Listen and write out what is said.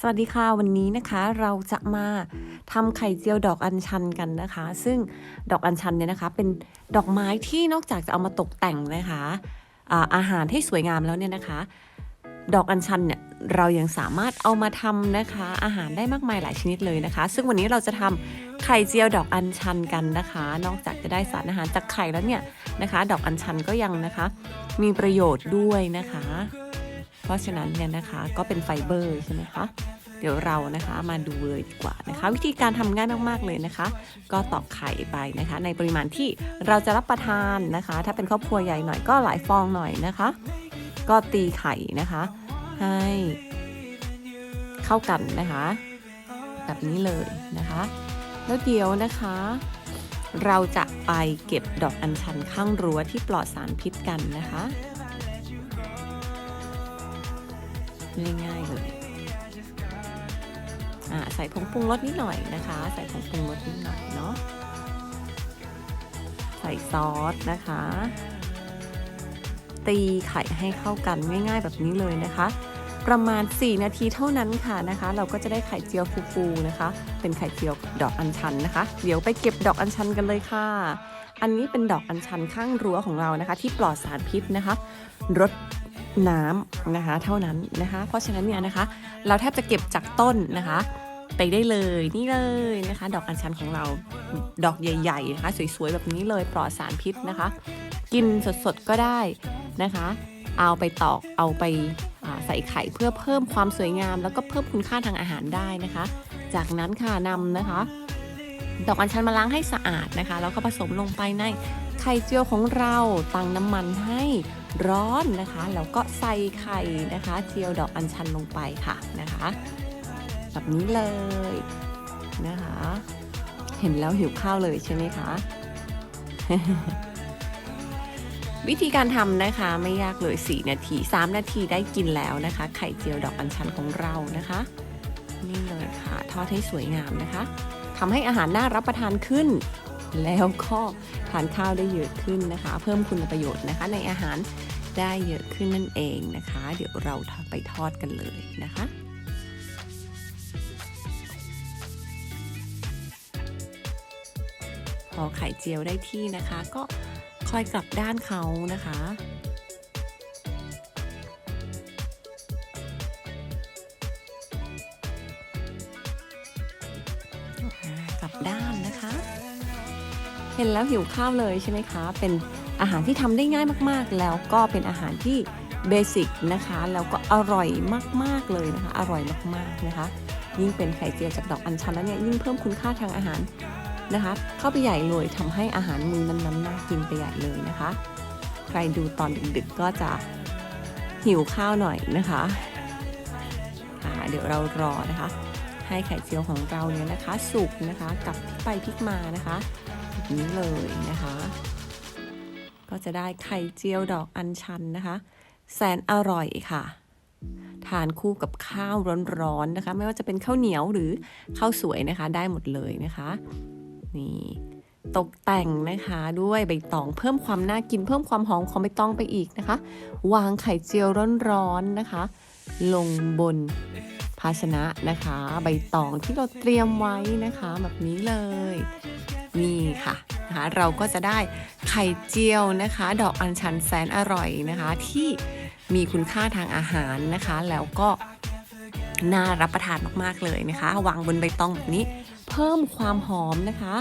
สวัสดีค่ะวันนี้นะคะเราจะมาทำไข่เจียวดอกอัญชันกันนะคะ ซึ่งดอกอัญชันเนี่ยนะคะ เป็นดอกไม้ที่นอกจากจะเอามาตกแต่งนะคะอาอาหารให้สวยงามแล้วเนี่ยนะคะ ดอกอัญชันเนี่ยเรายังสามารถเอามาทำนะคะ อาหารได้มากมายหลายชนิดเลยนะคะ ซึ่งวันนี้เราจะทำไข่เจียวดอกอัญชันกันนะคะ นอกจากจะได้สารอาหารจากไข่แล้วเนี่ยนะคะ ดอกอัญชันก็ยังนะคะ มีประโยชน์ด้วยนะคะ เพราะฉะนั้นเนี่ยนะคะก็เป็นไฟเบอร์ใช่ไหมคะเดี๋ยวเรานะคะมาดูเลยดีกว่านะคะ วิธีการทำง่ายมากๆเลยนะคะ ก็ตอกไข่ไปนะคะ ในปริมาณที่เราจะรับประทานนะคะ ถ้าเป็นครอบครัวใหญ่หน่อยก็หลายฟองหน่อยนะคะ ก็ตีไข่นะคะ ให้เข้ากันนะคะ แบบนี้เลยนะคะ แล้วเดี๋ยวนะคะ เราจะไปเก็บดอกอัญชันข้างรั้วที่ปลอดสารพิษกันนะคะ ง่ายๆเลยอ่าใส่ผงปรุงรสนิดหน่อยนะคะ ใส่ผงปรุงรสนิดหน่อยเนาะใส่ซอสนะคะ ตีไข่ให้เข้ากันง่ายๆแบบนี้เลยนะคะ ประมาณ 4 นาทีเท่านั้นค่ะนะคะ เราก็จะได้ไข่เจียวฟูๆนะคะ เป็นไข่เจียวดอกอัญชันนะคะ เดี๋ยวไปเก็บดอกอัญชันกันเลยค่ะอันนี้เป็นดอกอัญชันข้างรั้วของเรานะคะ ที่ปลอดสารพิษนะคะรส น้ำนะคะ เท่านั้นนะคะ เพราะฉะนั้นเนี่ยนะคะ เราแทบจะเก็บจากต้นนะคะ ไปได้เลยนี่เลยนะคะ ดอกอัญชันของเราดอกใหญ่ๆนะคะสวยๆแบบนี้เลยปลอดสารพิษนะคะ กินสดๆก็ได้นะคะ เอาไปตอกเอาไปใส่ไข่เพื่อเพิ่มความสวยงาม แล้วก็เพิ่มคุณค่าทางอาหารได้นะคะ จากนั้นค่ะนำนะคะ ดอกอัญชันมาล้างให้สะอาดนะคะแล้วก็ผสมลงไปในไข่เจียวของเราตั้งน้ำมันให้ร้อนนะคะแล้วก็ใส่ไข่นะคะ เจียวดอกอัญชันลงไปค่ะนะคะแบบนี้เลยนะคะ เห็นแล้วหิวข้าวเลยใช่ไหมคะวิธีการทำนะคะไม่ยากเลย 4 นาที 3 นาทีได้กินแล้วนะคะ ไข่เจียวดอกอัญชันของเรานะคะ นี่เลยค่ะ ทอดให้สวยงามนะคะ ทำให้อาหารน่ารับประทานขึ้น แล้วก็ทานข้าวได้เยอะขึ้นนะคะ เพิ่มคุณประโยชน์นะคะ ในอาหารได้เยอะขึ้นนั่นเองนะคะ เดี๋ยวเราไปทอดกันเลยนะคะพอไข่เจียวได้ที่นะคะ ก็คอยกลับด้านเขานะคะ ลับด้านนะคะ เห็นแล้วหิวข้าวเลยใช่ไหมคะ เป็นอาหารที่ทำได้ง่ายมากๆ แล้วก็เป็นอาหารที่เบสิกนะคะ แล้วก็อร่อยมากๆเลยนะคะ อร่อยมากๆนะคะ ยิ่งเป็นไข่เจียวจากดอกอัญชันแล้วเนี่ยยิ่งเพิ่มคุณค่าทางอาหารนะคะ เข้าไปใหญ่เลยทำให้อาหารมือนั้นๆน่ากินไปใหญ่เลยนะคะ ใครดูตอนดึกๆก็จะหิวข้าวหน่อยนะคะอ่าเดี๋ยวเรารอนะคะ ให้ไข่เจียวของเราเนี่ยนะคะ สุกนะคะกับพลิกไปพลิกมานะคะแบบนี้เลยนะคะ ก็จะได้ไข่เจียวดอกอัญชันนะคะ แสนอร่อยค่ะ ทานคู่กับข้าวร้อนๆนะคะ ไม่ว่าจะเป็นข้าวเหนียวหรือข้าวสวยนะคะ ได้หมดเลยนะคะนี่ตกแต่งนะคะด้วยใบตองเพิ่มความน่ากินเพิ่มความหอมของใบตองไปอีกนะคะ วางไข่เจียวร้อนๆนะคะ ลงบนาชนะนะคะ ใบตองที่เราเตรียมไว้นะคะ แบบนี้เลย นี่ค่ะนะคะเราก็จะได้ไข่เจียวนะคะ ดอกอัญชันแสนอร่อยนะคะ ที่มีคุณค่าทางอาหารนะคะ แล้วก็น่ารับประทานมากๆเลยนะคะ วางบนใบตองแบบนี้ เพิ่มความหอมนะคะ